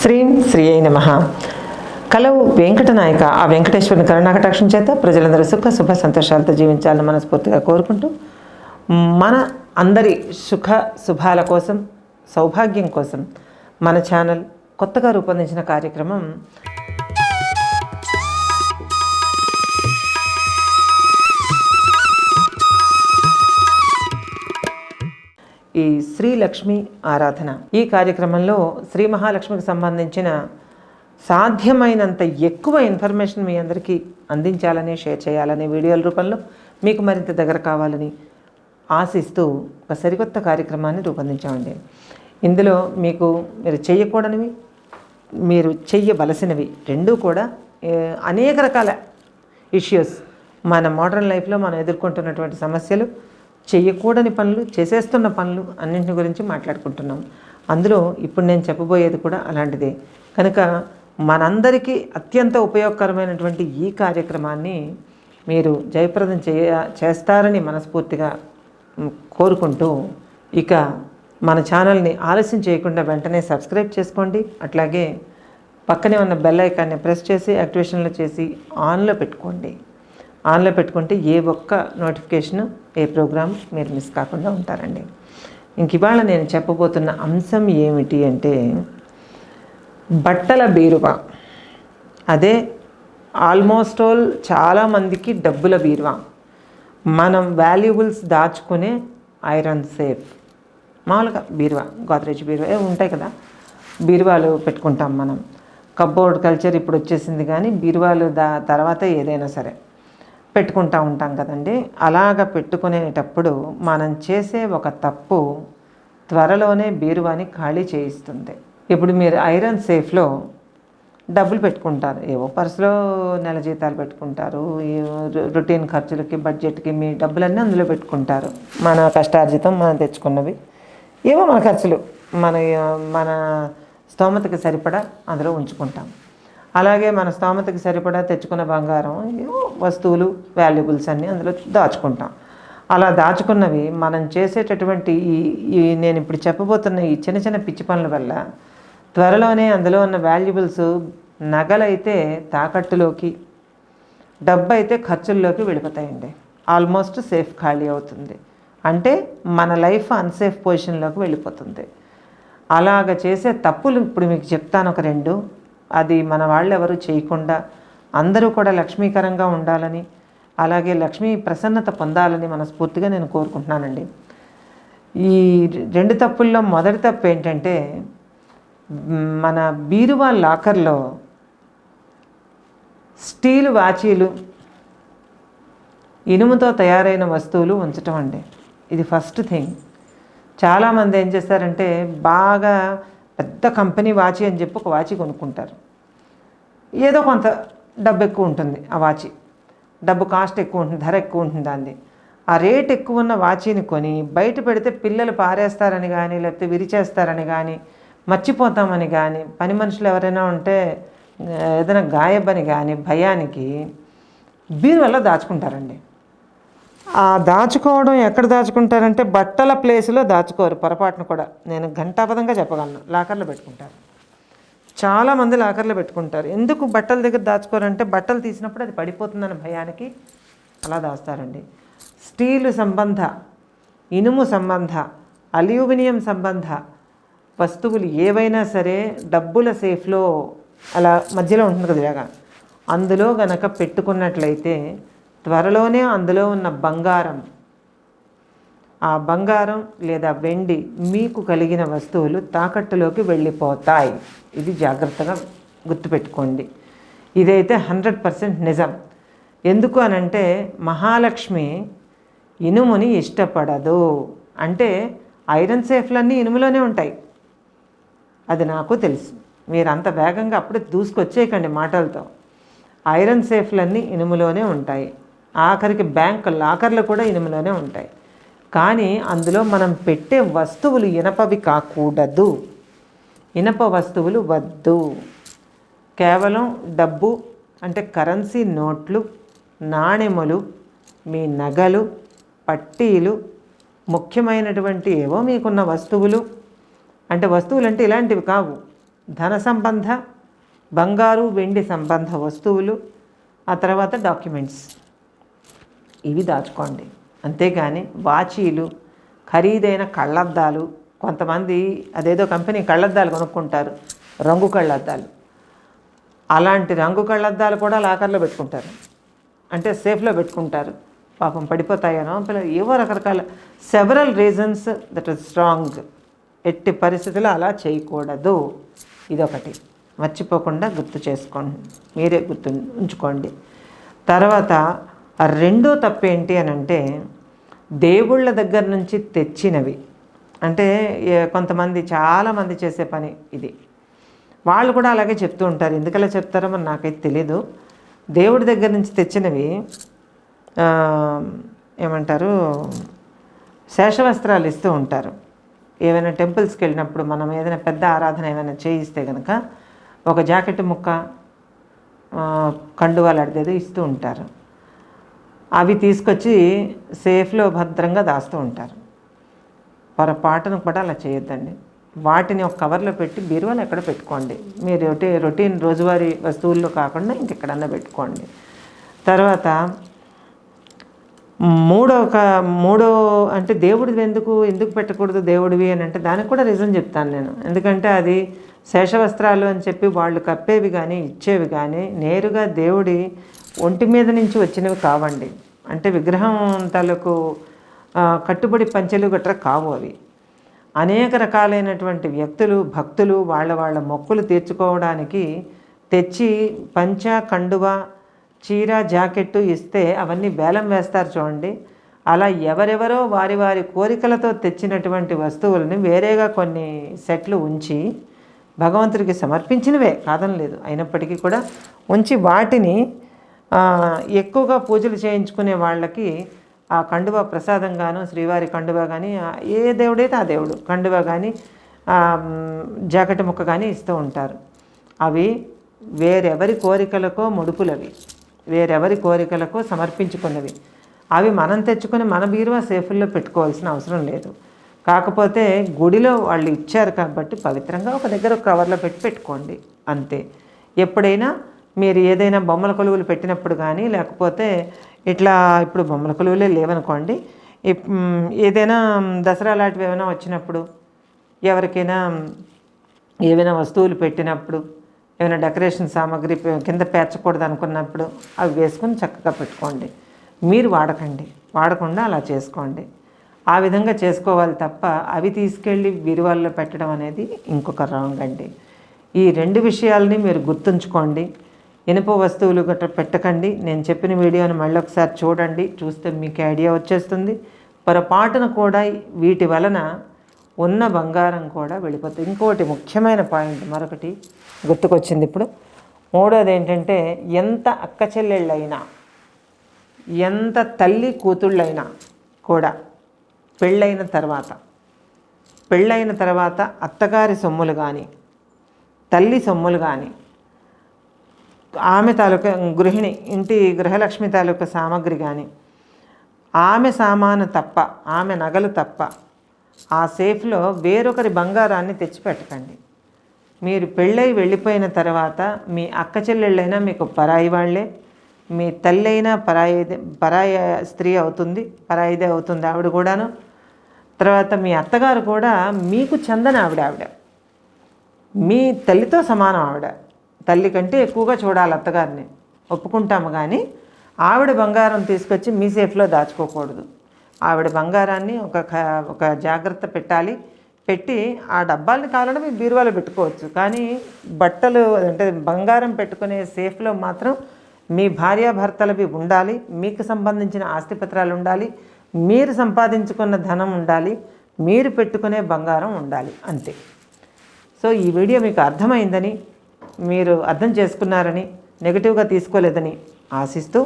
శ్రీం శ్రీ అయి నమ. కలవు వెంకటనాయక ఆ వెంకటేశ్వరుని కరుణాకటాక్షం చేత ప్రజలందరూ సుఖ శుభ సంతోషాలతో జీవించాలని మనస్ఫూర్తిగా కోరుకుంటూ మన అందరి సుఖ శుభాల కోసం సౌభాగ్యం కోసం మన ఛానల్ కొత్తగా రూపొందించిన కార్యక్రమం ఈ శ్రీ లక్ష్మి ఆరాధన. ఈ కార్యక్రమంలో శ్రీ మహాలక్ష్మికి సంబంధించిన సాధ్యమైనంత ఎక్కువ ఇన్ఫర్మేషన్ మీ అందరికీ అందించాలని షేర్ చేయాలని వీడియోల రూపంలో మీకు మరింత దగ్గర కావాలని ఆశిస్తూ ఒక సరికొత్త కార్యక్రమాన్ని రూపొందించామండి. ఇందులో మీకు మీరు చేయకూడనివి మీరు చెయ్యవలసినవి రెండూ కూడా అనేక రకాల ఇష్యూస్ మన మోడర్న్ లైఫ్లో మనం ఎదుర్కొంటున్నటువంటి సమస్యలు చేయకూడని పనులు చేసేస్తున్న పనులు అన్నింటి గురించి మాట్లాడుకుంటున్నాం. అందులో ఇప్పుడు నేను చెప్పబోయేది కూడా అలాంటిదే. కనుక మనందరికీ అత్యంత ఉపయోగకరమైనటువంటి ఈ కార్యక్రమాన్ని మీరు జయప్రదం చేయ చేస్తారని మనస్ఫూర్తిగా కోరుకుంటూ ఇక మన ఛానల్ని ఆలస్యం చేయకుండా వెంటనే సబ్స్క్రైబ్ చేసుకోండి. అట్లాగే పక్కనే ఉన్న బెల్ ఐకాన్ని ప్రెస్ చేసి యాక్టివేషన్లో చేసి ఆన్లో పెట్టుకోండి. ఆన్లో పెట్టుకుంటే ఏ ఒక్క నోటిఫికేషన్ ఏ ప్రోగ్రామ్ మీరు మిస్ కాకుండా ఉంటారండి. ఇంక ఇవాళ నేను చెప్పబోతున్న అంశం ఏమిటి అంటే బట్టల బీరువా. అదే ఆల్మోస్ట్ ఆల్ చాలామందికి డబ్బుల బీరువా. మనం వాల్యుబుల్స్ దాచుకునే ఐరన్ సేఫ్. మామూలుగా బీరువా గోద్రేజ్ బీరువా ఏ ఉంటాయి కదా బీరువాలు పెట్టుకుంటాం మనం. కబ్బోర్డ్ కల్చర్ ఇప్పుడు వచ్చేసింది కానీ బీరువాలు దా తర్వాత ఏదైనా సరే. పెట్టుకుంటా ఉంటాం కదండి. అలాగ పెట్టుకునేటప్పుడు మనం చేసే ఒక తప్పు త్వరలోనే బీరువాని ఖాళీ చేయిస్తుంది. ఇప్పుడు మీరు ఐరన్ సేఫ్లో డబ్బులు పెట్టుకుంటారు. ఏవో పర్సులో నెల జీతాలు పెట్టుకుంటారు. ఈ రొటీన్ ఖర్చులకి బడ్జెట్కి మీ డబ్బులన్నీ అందులో పెట్టుకుంటారు. మన కష్టార్జితం మనం తెచ్చుకున్నవి. ఏవో మన ఖర్చులు. మన మన స్తోమతకి సరిపడా అందులో ఉంచుకుంటాం. అలాగే మన స్థామతకి సరిపడా తెచ్చుకున్న బంగారం వస్తువులు వాల్యుబుల్స్ అన్నీ అందులో దాచుకుంటాం. అలా దాచుకున్నవి మనం చేసేటటువంటి ఈ ఈ నేను ఇప్పుడు చెప్పబోతున్న ఈ చిన్న చిన్న పిచ్చి పనుల వల్ల త్వరలోనే అందులో ఉన్న వాల్యుబుల్స్ నగలైతే తాకట్టులోకి డబ్బు అయితే ఖర్చుల్లోకి వెళ్ళిపోతాయండి ఆల్మోస్ట్ సేఫ్ ఖాళీ అవుతుంది. అంటే మన లైఫ్ అన్సేఫ్ పొజిషన్లోకి వెళ్ళిపోతుంది. అలాగ చేసే తప్పులు ఇప్పుడు మీకు చెప్తాను ఒక రెండు. అది మన వాళ్ళు ఎవరు చేయకుండా అందరూ కూడా లక్ష్మీకరంగా ఉండాలని అలాగే లక్ష్మీ ప్రసన్నత పొందాలని మనస్ఫూర్తిగా నేను కోరుకుంటున్నానండి. ఈ రెండు తప్పుల్లో మొదటి తప్పు ఏంటంటే మన బీరువా లాకర్లో స్టీల్ వాచీలు ఇనుముతో తయారైన వస్తువులు ఉంచటం అండి. ఇది ఫస్ట్ థింగ్. చాలామంది ఏం చేస్తారంటే బాగా పెద్ద కంపెనీ వాచి అని చెప్పి ఒక వాచి కొనుక్కుంటారు. ఏదో కొంత డబ్బు ఎక్కువ ఉంటుంది ఆ వాచి. డబ్బు కాస్ట్ ఎక్కువ ఉంటుంది ధర ఎక్కువ ఉంటుంది దాన్ని ఆ రేట్ ఎక్కువ ఉన్న వాచీని కొని బయట పెడితే పిల్లలు పారేస్తారని కానీ లేకపోతే విరిచేస్తారని కానీ మర్చిపోతామని కానీ పని మనుషులు ఎవరైనా ఉంటే ఏదైనా గాయబని కానీ భయానికి బీరువల్లో దాచుకుంటారండి. ఆ దాచుకోవడం ఎక్కడ దాచుకుంటారంటే బట్టల ప్లేస్లో దాచుకోరు పొరపాటును కూడా. నేను ఘంటాపదంగా చెప్పగలను. లాకర్లో పెట్టుకుంటారు. చాలామంది లాకర్లో పెట్టుకుంటారు. ఎందుకు బట్టల దగ్గర దాచుకోరంటే బట్టలు తీసినప్పుడు అది పడిపోతుందన్న భయానికి అలా దాస్తారండి. స్టీలు సంబంధ ఇనుము సంబంధ అల్యూమినియం సంబంధ వస్తువులు ఏవైనా సరే డబ్బుల సేఫ్లో అలా మధ్యలో ఉంటుంది కదా అందులో గనక పెట్టుకున్నట్లయితే త్వరలోనే అందులో ఉన్న బంగారం ఆ బంగారం లేదా వెండి మీకు కలిగిన వస్తువులు తాకట్టులోకి వెళ్ళిపోతాయి. ఇది జాగ్రత్తగా గుర్తుపెట్టుకోండి. ఇదైతే హండ్రెడ్ పర్సెంట్ నిజం. ఎందుకు అనంటే మహాలక్ష్మి ఇనుముని ఇష్టపడదు. అంటే ఐరన్ సేఫ్లన్నీ ఇనుములోనే ఉంటాయి. అది నాకు తెలుసు. మీరు అంత వేగంగా అప్పుడే దూసుకొచ్చేయకండి మాటలతో. ఐరన్ సేఫ్లన్నీ ఇనుములోనే ఉంటాయి. ఆఖరికి బ్యాంక్ లాకర్లు కూడా ఇనుములోనే ఉంటాయి. కానీ అందులో మనం పెట్టే వస్తువులు ఇనపవి కాకూడదు. ఇనప వస్తువులు వద్దు. కేవలం డబ్బు అంటే కరెన్సీ నోట్లు నాణెములు మీ నగలు పట్టీలు ముఖ్యమైనటువంటి ఏవో మీకున్న వస్తువులు. అంటే వస్తువులు అంటే ఇలాంటివి కావు. ధన సంబంధ బంగారు వెండి సంబంధ వస్తువులు ఆ తర్వాత డాక్యుమెంట్స్. ఇవి దాచుకోండి. అంతేగాని వాచీలు ఖరీదైన కళ్ళద్దాలు కొంతమంది అదేదో కంపెనీ కళ్ళద్దాలు కొనుక్కుంటారు రంగు కళ్ళద్దాలు. అలాంటి రంగు కళ్ళద్దాలు కూడా లాకర్లో పెట్టుకుంటారు. అంటే సేఫ్లో పెట్టుకుంటారు. పాపం పడిపోతాయనో పిల్లలు ఏవో రకరకాల several reasons that is strong ఎట్టి పరిస్థితుల్లో అలా చేయకూడదు. ఇదొకటి. మర్చిపోకుండా గుర్తు చేసుకోండి. మీరే గుర్తు ఉంచుకోండి. తర్వాత ఆ రెండో తప్పు ఏంటి అని అంటే దేవుళ్ళ దగ్గర నుంచి తెచ్చినవి. అంటే కొంతమంది చాలామంది చేసే పని ఇది. వాళ్ళు కూడా అలాగే చెప్తూ ఉంటారు. ఎందుకలా చెప్తారో మరి నాకైతే తెలీదు. దేవుడి దగ్గర నుంచి తెచ్చినవి ఏమంటారు శేషవస్త్రాలు ఇస్తూ ఉంటారు. ఏమైనా టెంపుల్స్కి వెళ్ళినప్పుడు మనం ఏదైనా పెద్ద ఆరాధన ఏమైనా చేయిస్తే కనుక ఒక జాకెట్ ముక్క ఆ, కండువాలు ఇస్తూ ఉంటారు. అవి తీసుకొచ్చి సేఫ్లో భద్రంగా దాస్తూ ఉంటారు. పొరపాటును కూడా అలా చేయొద్దండి. వాటిని ఒక కవర్లో పెట్టి బీరువాలు ఎక్కడ పెట్టుకోండి. మీరు రొటీన్ రోజువారీ వస్తువుల్లో కాకుండా ఇంకెక్కడన్నా పెట్టుకోండి. తర్వాత మూడో ఒక మూడో అంటే దేవుడిది ఎందుకు ఎందుకు పెట్టకూడదు దేవుడివి అని అంటే దానికి కూడా రీజన్ చెప్తాను నేను. ఎందుకంటే అది శేషవస్త్రాలు అని చెప్పి వాళ్ళు కప్పేవి కానీ ఇచ్చేవి కానీ నేరుగా దేవుడి ఒంటి మీద నుంచి వచ్చినవి కావండి. అంటే విగ్రహం తాలూకు కట్టుబడి పంచెలు గట్రా కావు అవి. అనేక రకాలైనటువంటి వ్యక్తులు భక్తులు వాళ్ళ వాళ్ళ మొక్కులు తీర్చుకోవడానికి తెచ్చి పంచ కండువ చీర జాకెట్టు ఇస్తే అవన్నీ బేలం వేస్తారు చూడండి. అలా ఎవరెవరో వారి వారి కోరికలతో తెచ్చినటువంటి వస్తువులని వేరేగా కొన్ని సెట్లు ఉంచి భగవంతుడికి సమర్పించినవే. కాదనలేదు. అయినప్పటికీ కూడా ఉంచి వాటిని ఎక్కువగా పూజలు చేయించుకునే వాళ్ళకి ఆ కండువ ప్రసాదంగాను శ్రీవారి కండువ కానీ ఏ దేవుడైతే ఆ దేవుడు కండువ కానీ జాకెట్ ముక్క కానీ ఇస్తూ ఉంటారు. అవి వేరెవరి కోరికలకో ముడుపులవి. వేరెవరి కోరికలకో సమర్పించుకున్నవి. అవి మనం తెచ్చుకొని మన బీరువా సేఫుల్లో పెట్టుకోవాల్సిన అవసరం లేదు. కాకపోతే గుడిలో వాళ్ళు ఇచ్చారు కాబట్టి పవిత్రంగా ఒక దగ్గర ఒక కవర్లో పెట్టి పెట్టుకోండి. అంతే. ఎప్పుడైనా మీరు ఏదైనా బొమ్మల కొలువులు పెట్టినప్పుడు కానీ లేకపోతే ఇట్లా ఇప్పుడు బొమ్మల కొలువులే లేవనుకోండి ఏదైనా దసరా లాంటివి ఏమైనా వచ్చినప్పుడు ఎవరికైనా ఏవైనా వస్తువులు పెట్టినప్పుడు ఏమైనా డెకరేషన్ సామాగ్రి కింద పేర్చకూడదు అనుకున్నప్పుడు అవి వేసుకొని చక్కగా పెట్టుకోండి. మీరు వాడకండి. వాడకుండా అలా చేసుకోండి. ఆ విధంగా చేసుకోవాలి తప్ప అవి తీసుకెళ్ళి బీరువాల్లో పెట్టడం అనేది ఇంకొక రాంగ్ అండి. ఈ రెండు విషయాలని మీరు గుర్తుంచుకోండి. ఇనుప వస్తువులు గట్రా పెట్టకండి. నేను చెప్పిన వీడియోని మళ్ళీ ఒకసారి చూడండి. చూస్తే మీకు ఐడియా వచ్చేస్తుంది. పొరపాటున కూడా వీటి వలన ఉన్న బంగారం కూడా వెళ్ళిపోతుంది. ఇంకోటి ముఖ్యమైన పాయింట్ మరొకటి గుర్తుకొచ్చింది ఇప్పుడు. మూడోది ఏంటంటే ఎంత అక్క చెల్లెళ్ళైనా ఎంత తల్లి కూతుళ్ళైనా కూడా పెళ్ళైన తర్వాత పెళ్ళైన తర్వాత అత్తగారి సొమ్ములు కానీ తల్లి సొమ్ములు కానీ ఆమె తాలూకా గృహిణి ఇంటి గృహలక్ష్మి తాలూకా సామాగ్రి కానీ ఆమె సామాను తప్ప ఆమె నగలు తప్ప ఆ సేఫ్లో వేరొకరి బంగారాన్ని తెచ్చిపెట్టకండి. మీరు పెళ్ళై వెళ్ళిపోయిన తర్వాత మీ అక్క చెల్లెళ్ళైనా మీకు పరాయి వాళ్ళే మీ తల్లైనా పరాయి పరాయి స్త్రీ అవుతుంది పరాయిదే అవుతుంది ఆవిడ కూడాను. తర్వాత మీ అత్తగారు కూడా మీకు చందన ఆవిడ ఆవిడ. మీ తల్లితో సమానం ఆవిడ. తల్లి కంటే ఎక్కువగా చూడాలి అత్తగారిని. ఒప్పుకుంటాము కానీ ఆవిడ బంగారం తీసుకొచ్చి మీ సేఫ్లో దాచుకోకూడదు. ఆవిడ బంగారాన్ని ఒక ఒక జాగ్రత్త పెట్టాలి. పెట్టి ఆ డబ్బాల్ని కావాలంటే మీ బీరువాలో పెట్టుకోవచ్చు. కానీ బట్టలు అంటే బంగారం పెట్టుకునే సేఫ్లో మాత్రం మీ భార్యాభర్తలవి ఉండాలి. మీకు సంబంధించిన ఆస్తిపత్రాలు ఉండాలి. మీరు సంపాదించుకున్న ధనం ఉండాలి. మీరు పెట్టుకునే బంగారం ఉండాలి. అంతే. సో ఈ వీడియో మీకు అర్థమైందని మీరు అర్థం చేసుకున్నారని నెగిటివ్గా తీసుకోలేదని ఆశిస్తూ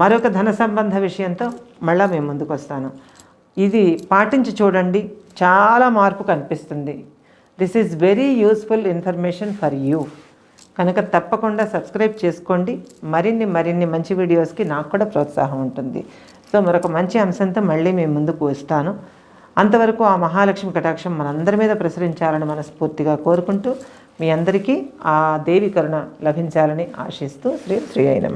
మరొక ధన సంబంధ విషయంతో మళ్ళా మేము ముందుకు వస్తాను. ఇది పాటించి చూడండి చాలా మార్పు కనిపిస్తుంది. This is very useful information for you కనుక తప్పకుండా సబ్స్క్రైబ్ చేసుకోండి. మరిన్ని మరిన్ని మంచి వీడియోస్కి నాకు కూడా ప్రోత్సాహం ఉంటుంది. సో మరొక మంచి అంశంతో మళ్ళీ మేము ముందుకు వస్తాను. అంతవరకు ఆ మహాలక్ష్మి కటాక్షం మనందరి మీద ప్రసరించాలని మనస్ఫూర్తిగా కోరుకుంటూ మీ అందరికీ ఆ దేవి కరుణ లభించాలని ఆశిస్తూ శ్రీ శ్రీ అయిన